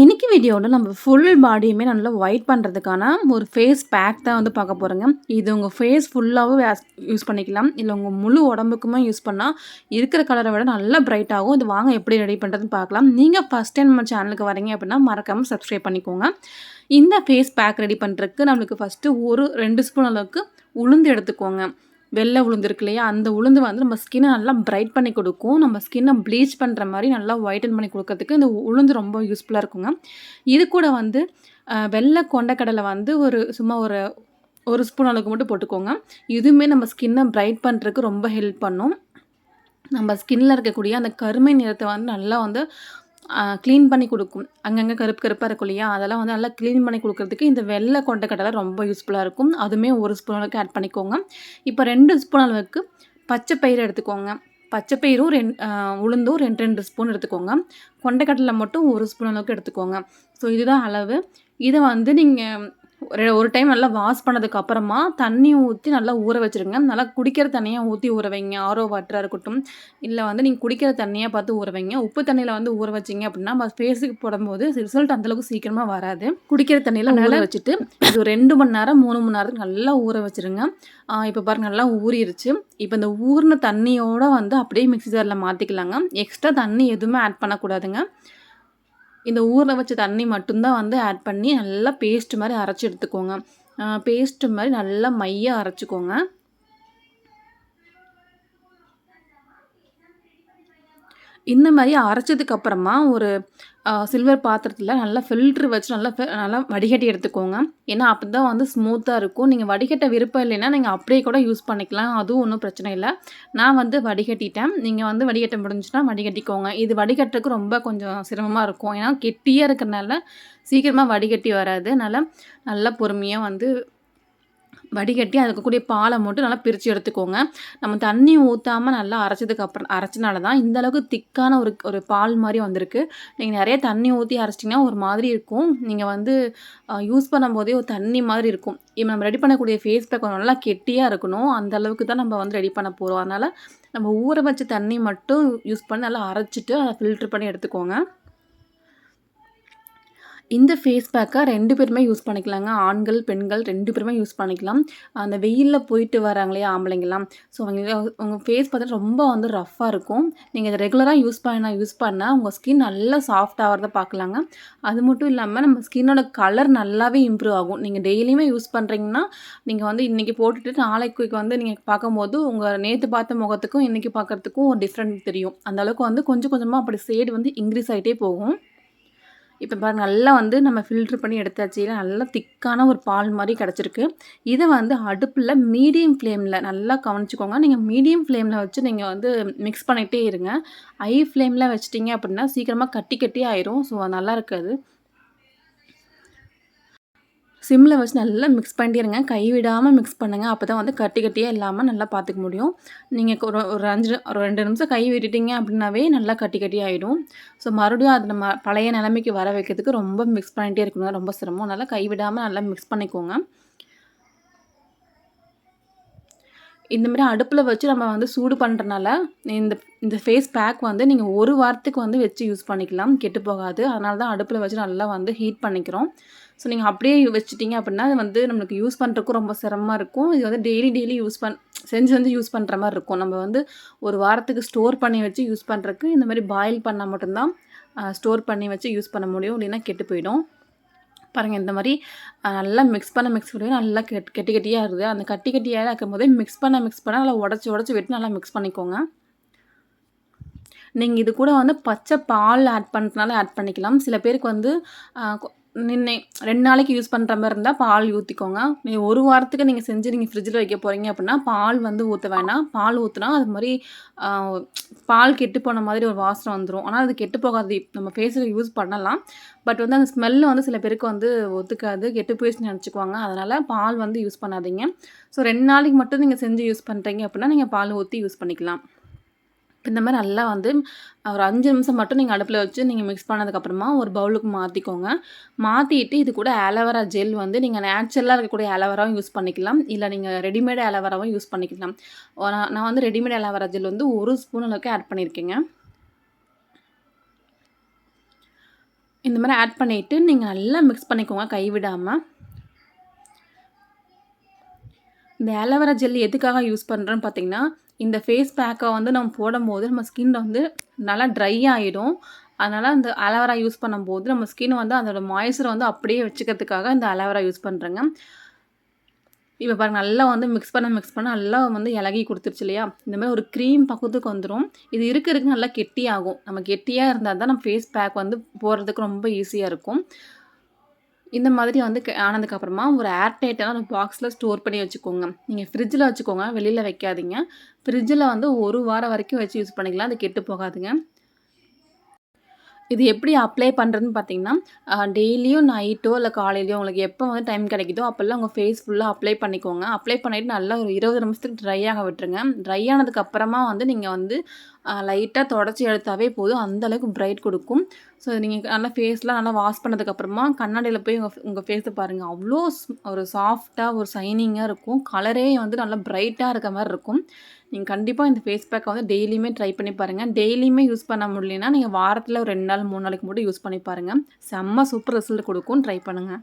இன்றைக்கி வீடியோவில் நம்ம ஃபுல் பாடியுமே நல்லா ஒயிட் பண்ணுறதுக்கான ஒரு ஃபேஸ் பேக் தான் வந்து பார்க்க போகிறோங்க இது உங்கள் ஃபேஸ் ஃபுல்லாகவும் யூஸ் பண்ணிக்கலாம். இல்லை உங்கள் முழு உடம்புக்குமே யூஸ் பண்ணால் இருக்கிற கலரை விட நல்லா பிரைட் ஆகும். இது வாங்க எப்படி ரெடி பண்ணுறதுன்னு பார்க்கலாம். நீங்கள் ஃபஸ்ட் டைம் நம்ம சேனலுக்கு வரீங்க அப்படின்னா மறக்காமல் சப்ஸ்கிரைப் பண்ணிக்கோங்க. இந்த ஃபேஸ் பேக் ரெடி பண்ணுறதுக்கு நம்மளுக்கு ஃபஸ்ட்டு ஒரு ரெண்டு ஸ்பூன் அளவுக்கு உளுந்து எடுத்துக்கோங்க. வெள்ளை உளுந்து இருக்கு இல்லையா? அந்த உளுந்து வந்து நம்ம ஸ்கின்னை நல்லா பிரைட் பண்ணி கொடுக்கும். நம்ம ஸ்கின்னை ப்ளீச் பண்ணுற மாதிரி நல்லா ஒயிட்டன் பண்ணி கொடுக்கறதுக்கு இந்த உளுந்து ரொம்ப யூஸ்ஃபுல்லாக இருக்குங்க. இது கூட வந்து வெள்ளை கொண்டக்கடலை வந்து ஒரு சும்மா ஒரு ஒரு ஸ்பூன் அளவுக்கு மட்டும் போட்டுக்கோங்க. இதுவுமே நம்ம ஸ்கின்னை பிரைட் பண்ணுறதுக்கு ரொம்ப ஹெல்ப் பண்ணும். நம்ம ஸ்கின்னில் இருக்கக்கூடிய அந்த கருமை நிறத்தை வந்து நல்லா வந்து க்ளீன் பண்ணி கொடுக்கும். அங்கங்கே கருப்பு கருப்பாக இருக்கும் இல்லையா? அதெல்லாம் வந்து நல்லா க்ளீன் பண்ணி கொடுக்கறதுக்கு இந்த வெள்ளை கொண்டைக்கடலை ரொம்ப யூஸ்ஃபுல்லாக இருக்கும். அதுவுமே ஒரு ஸ்பூன் அளவுக்கு ஆட் பண்ணிக்கோங்க. இப்போ ரெண்டு ஸ்பூன் அளவுக்கு பச்சை பயிறு எடுத்துக்கோங்க. பச்சை பயிரும் ரெண்டு உளுந்தும் ரெண்டு ரெண்டு ஸ்பூன் எடுத்துக்கோங்க. கொண்டைக்கடலை மட்டும் ஒரு ஸ்பூன் அளவுக்கு எடுத்துக்கோங்க. ஸோ இதுதான் அளவு. இதை வந்து நீங்கள் ஒரு ஒரு டைம் நல்லா வாஷ் பண்ணதுக்கு அப்புறமா தண்ணி ஊற்றி நல்லா ஊற வச்சுருங்க. நல்லா குடிக்கிற தண்ணியாக ஊற்றி ஊற வைங்க. ஆரோ வாட்டராக இருக்கட்டும். இல்லை வந்து நீங்கள் குடிக்கிற தண்ணியாக பார்த்து ஊற வைங்க. உப்பு தண்ணியில் வந்து ஊற வச்சிங்க அப்படின்னா நம்ம ஃபேஸுக்கு போடும்போது ரிசல்ட் அந்தளவுக்கு சீக்கிரமாக வராது. குடிக்கிற தண்ணியில் ஊற வச்சுட்டு. இது ரெண்டு மணி நேரம் மூணு மணி நேரத்துக்கு நல்லா ஊற வச்சுருங்க. இப்போ பாருங்க நல்லா ஊறிடுச்சு இப்போ இந்த ஊறின தண்ணியோட வந்து அப்படியே மிக்ஸி ஜாரில் மாற்றிக்கலாங்க எக்ஸ்ட்ரா தண்ணி எதுவுமே ஆட் பண்ணக்கூடாதுங்க. இந்த ஊற வச்ச தண்ணி மட்டும்தான் வந்து ஆட் பண்ணி நல்லா பேஸ்ட் மாதிரி அரைச்சி எடுத்துக்கோங்க. பேஸ்ட்டு மாதிரி நல்லா மையாக அரைச்சிக்கோங்க. இந்த மாதிரி அரைச்சதுக்கு அப்புறமா ஒரு சில்வர் பாத்திரத்தில் நல்லா ஃபில்ட்ரு வச்சு நல்லா நல்லா வடிகட்டி எடுத்துக்கோங்க. ஏன்னா அப்போ தான் வந்து ஸ்மூத்தாக இருக்கும். நீங்கள் வடிகட்ட விருப்பம் இல்லைன்னா நீங்கள் அப்படியே கூட யூஸ் பண்ணிக்கலாம். அதுவும் ஒன்றும் பிரச்சனை இல்லை. நான் வந்து வடிகட்டிட்டேன். நீங்கள் வந்து வடிகட்ட முடிஞ்சுன்னா வடிகட்டிக்கோங்க. இது வடிகட்டுறதுக்கு ரொம்ப கொஞ்சம் சிரமமாக இருக்கும். ஏன்னா கெட்டியாக இருக்கிறனால சீக்கிரமாக வடிகட்டி வராது. அதனால் நல்லா பொறுமையாக வந்து வடிகட்டி அதுக்கு கூடிய பாலை மட்டும் நல்லா பிரித்து எடுத்துக்கோங்க. நம்ம தண்ணி ஊற்றாமல் நல்லா அரைச்சதுக்கு அப்புறம் அரைச்சனால தான் இந்தளவுக்கு திக்கான ஒரு ஒரு பால் மாதிரி வந்திருக்கு. நீங்கள் நிறைய தண்ணி ஊற்றி அரைச்சிட்டிங்கன்னா ஒரு மாதிரி இருக்கும். நீங்கள் வந்து யூஸ் பண்ணும்போதே ஒரு தண்ணி மாதிரி இருக்கும். இப்போ நம்ம ரெடி பண்ணக்கூடிய ஃபேஸ் பேக் நல்லா கெட்டியாக இருக்கணும். அந்த அளவுக்கு தான் நம்ம வந்து ரெடி பண்ண போகிறோம் அதனால் நம்ம ஊற வச்ச தண்ணி மட்டும் யூஸ் பண்ணி நல்லா அரைச்சிட்டு அதை ஃபில்ட்ரு பண்ணி எடுத்துக்கோங்க. இந்த ஃபேஸ் பேக்கை ரெண்டு பேருமே யூஸ் பண்ணிக்கலாங்க. ஆண்கள் பெண்கள் ரெண்டு பேருமே யூஸ் பண்ணிக்கலாம். அந்த வெயிலில் போயிட்டு வராங்களே ஆம்பளைங்கலாம் ஸோ அவங்க உங்கள் ஃபேஸ் பார்த்தா ரொம்ப வந்து ரஃப்பாக இருக்கும். நீங்கள் இதை ரெகுலராக யூஸ் பண்ண யூஸ் பண்ணால் உங்கள் ஸ்கின் நல்லா சாஃப்ட் ஆகிறத பார்க்கலாங்க அது மட்டும் இல்லாமல் நம்ம ஸ்கின்னோட கலர் நல்லாவே இம்ப்ரூவ் ஆகும். நீங்கள் டெய்லியுமே யூஸ் பண்ணுறீங்கன்னா நீங்கள் வந்து இன்றைக்கி போட்டுட்டு நாளைக்கு வந்து நீங்கள் பார்க்கும்போது உங்கள் நேற்று பார்த்த முகத்துக்கும் இன்றைக்கி பார்க்குறதுக்கும் ஒரு டிஃப்ரெண்ட் தெரியும். அந்தளவுக்கு வந்து கொஞ்சம் கொஞ்சமாக அப்படி சேடு வந்து இன்க்ரீஸ் ஆகிட்டே போகும். இப்போ பாருங்க நல்லா வந்து நம்ம ஃபில்ட்ரு பண்ணி எடுத்தாச்சு. நல்லா திக்கான ஒரு பால் மாதிரி கிடச்சிருக்கு. இதை வந்து அடுப்பில் மீடியம் ஃப்ளேமில் நல்லா கவனிச்சுக்கோங்க. நீங்கள் மீடியம் ஃப்ளேமில் வச்சு நீங்கள் வந்து மிக்ஸ் பண்ணிகிட்டே இருங்க. ஹை ஃப்ளேமில் வச்சிட்டிங்க அப்படின்னா சீக்கிரமாக கட்டி கட்டி ஆயிரும். ஸோ நல்லா இருக்காது. சிம்மில் வச்சு நல்லா மிக்ஸ் பண்ணிட்டே இருங்க கை விடாமல் மிக்ஸ் பண்ணுங்கள் அப்போ தான் வந்து கட்டி கட்டியாக இல்லாமல் நல்லா பார்த்துக்க முடியும். நீங்கள் ஒரு ஒரு அஞ்சு ஒரு ரெண்டு நிமிஷம் கை விட்டுட்டீங்க அப்படின்னாவே நல்லா கட்டி கட்டி ஆகிடும் ஸோ மறுபடியும் அது நம்ம பழைய நிலைமைக்கு வர வைக்கிறதுக்கு ரொம்ப மிக்ஸ் பண்ணிகிட்டே இருக்கணும். ரொம்ப சிரமம். நல்லா கை விடாமல் நல்லா மிக்ஸ் பண்ணிக்கோங்க. இந்த மாதிரி அடுப்பில் வச்சு நம்ம வந்து சூடு பண்ணுறனால இந்த இந்த ஃபேஸ் பேக் வந்து நீங்கள் ஒரு வாரத்துக்கு வந்து வச்சு யூஸ் பண்ணிக்கலாம். கெட்டு போகாது. அதனால தான் அடுப்பில் வச்சு நல்லா வந்து ஹீட் பண்ணிக்கிறோம். ஸோ நீங்கள் அப்படியே வச்சுட்டீங்க அப்படின்னா அது வந்து நம்மளுக்கு யூஸ் பண்ணுறதுக்கும் ரொம்ப சிரமமாக இருக்கும். இது வந்து டெய்லி டெய்லி யூஸ் பண் செஞ்சு செஞ்சு யூஸ் பண்ணுற மாதிரி இருக்கும். நம்ம வந்து ஒரு வாரத்துக்கு ஸ்டோர் பண்ணி வச்சு யூஸ் பண்ணுறதுக்கு இந்த மாதிரி பாயில் பண்ணால் மட்டும்தான் ஸ்டோர் பண்ணி வச்சு யூஸ் பண்ண முடியும். இல்லைன்னா கெட்டு போயிடும். பாருங்கள் இந்த மாதிரி நல்லா மிக்ஸ் பண்ண மிக்ஸ் பண்ணி நல்லா கெட் கெட்டி கெட்டியாக இருக்குது. அந்த கட்டி கட்டியாக இருக்கும் போதே மிக்ஸ் பண்ண மிக்ஸ் பண்ண நல்லா உடச்சி உடச்சி விட்டு நல்லா மிக்ஸ் பண்ணிக்கோங்க. நீங்கள் இது கூட வந்து பச்சை பால் ஆட் பண்ணுறதுனால ஆட் பண்ணிக்கலாம். சில பேருக்கு வந்து நின்று ரெண்டு நாளைக்கு யூஸ் பண்ணுற மாதிரி இருந்தால் பால் ஊற்றிக்கோங்க நீங்கள் ஒரு வாரத்துக்கு நீங்கள் செஞ்சு நீங்கள் ஃப்ரிட்ஜில் வைக்க போகிறீங்க அப்படின்னா பால் வந்து ஊற்ற வேணாம். பால் ஊற்றினா அது மாதிரி பால் கெட்டு போன மாதிரி ஒரு வாசனை வந்துடும் ஆனால் அது கெட்டு போகாது. நம்ம ஃபேஸில் யூஸ் பண்ணலாம். பட் வந்து அந்த ஸ்மெல்லு வந்து சில பேருக்கு வந்து ஒத்துக்காது. கெட்டு போயிடுச்சுன்னு நினச்சிக்குவாங்க. அதனால் பால் வந்து யூஸ் பண்ணாதீங்க. ஸோ ரெண்டு நாளைக்கு மட்டும் நீங்கள் செஞ்சு யூஸ் பண்ணுறீங்க அப்படின்னா நீங்கள் பால் ஊற்றி யூஸ் பண்ணிக்கலாம். இந்த மாதிரி நல்லா வந்து ஒரு அஞ்சு நிமிஷம் மட்டும் நீங்கள் அடுப்பில் வச்சு நீங்கள் மிக்ஸ் பண்ணதுக்கப்புறமா ஒரு பவுலுக்கு மாற்றிக்கோங்க மாற்றிட்டு இது கூட ஆலோவேரா ஜெல் வந்து நீங்கள் நேச்சுரலாக இருக்கக்கூடிய ஆலோவேராவும் யூஸ் பண்ணிக்கலாம். இல்லை நீங்கள் ரெடிமேட் ஆலோவேராவும் யூஸ் பண்ணிக்கலாம். நான் வந்து ரெடிமேட் ஆலோவேரா ஜெல் வந்து ஒரு ஸ்பூன் அளவுக்கு ஆட் பண்ணியிருக்கேங்க இந்த மாதிரி ஆட் பண்ணிவிட்டு நீங்கள் நல்லா மிக்ஸ் பண்ணிக்கோங்க கைவிடாமல் இந்த ஆலோவேரா ஜெல் எதுக்காக யூஸ் பண்ணுறோன்னு பார்த்தீங்கன்னா இந்த ஃபேஸ் பேக்கை வந்து நம்ம போடும்போது நம்ம ஸ்கின் வந்து நல்லா ட்ரை ஆகிடும் அதனால் அந்த அலவரா யூஸ் பண்ணும்போது நம்ம ஸ்கின் வந்து அதோட மாய்ஸ்சரை வந்து அப்படியே வச்சுக்கிறதுக்காக இந்த அலவரா யூஸ் பண்ணுறேங்க இப்போ பாருங்கள் நல்லா வந்து மிக்ஸ் பண்ண மிக்ஸ் பண்ண நல்லா வந்து இலகி கொடுத்துருச்சு இல்லையா? இந்த மாதிரி ஒரு க்ரீம் பக்கத்துக்கு வந்துடும் இது இருக்க இருக்க நல்லா கெட்டியாகும். நம்ம கெட்டியாக இருந்தால் தான் நம்ம ஃபேஸ் பேக் வந்து போடுறதுக்கு ரொம்ப ஈஸியாக இருக்கும். இந்த மாதிரி வந்து க- ஆனதுக்கப்புறமா ஒரு ஏர்டைட்டான ஒரு பாக்ஸில் ஸ்டோர் பண்ணி வச்சுக்கோங்க. நீங்கள் ஃப்ரிட்ஜில் வச்சுக்கோங்க வெளியில் வைக்காதீங்க. ஃப்ரிட்ஜில் வந்து ஒரு வாரம் வரைக்கும் வச்சு யூஸ் பண்ணிக்கலாம். அது கெட்டு போகாதுங்க. இது எப்படி அப்ளை பண்ணுறதுன்னு பார்த்தீங்கன்னா டெய்லியும் நைட்டோ இல்லை காலையிலையோ உங்களுக்கு எப்போ வந்து டைம் கிடைக்குதோ அப்போல்லாம் உங்கள் ஃபேஸ் ஃபுல்லாக அப்ளை பண்ணிக்கோங்க. அப்ளை பண்ணிவிட்டு நல்லா ஒரு இருபது நிமிஷத்துக்கு ட்ரை ஆக விட்டுருங்க. ட்ரை ஆனதுக்கு அப்புறமா வந்து நீங்கள் வந்து லைட்டாக தொடச்சி எடுத்தாவே போதும். அந்தளவுக்கு ப்ரைட் கொடுக்கும். ஸோ நீங்கள் நல்லா ஃபேஸ்லாம் நல்லா வாஷ் பண்ணதுக்கப்புறமா கண்ணாடியில் போய் உங்கள் உங்கள் ஃபேஸை பாருங்கள் அவ்வளோ ஒரு சாஃப்டாக ஒரு சைனிங்காக இருக்கும். கலரே வந்து நல்லா ப்ரைட்டாக இருக்க மாதிரி இருக்கும். நீங்கள் கண்டிப்பாக இந்த ஃபேஸ் பேக்கை வந்து டெய்லியுமே ட்ரை பண்ணி பாருங்கள் டெய்லியுமே யூஸ் பண்ண முடியலன்னா நீங்கள் வாரத்தில் ஒரு ரெண்டு நாள் மூணு நாளைக்கு மட்டும் யூஸ் பண்ணி பாருங்கள் செம்ம சூப்பர் ரிசல்ட் கொடுக்கும். ட்ரை பண்ணுங்கள்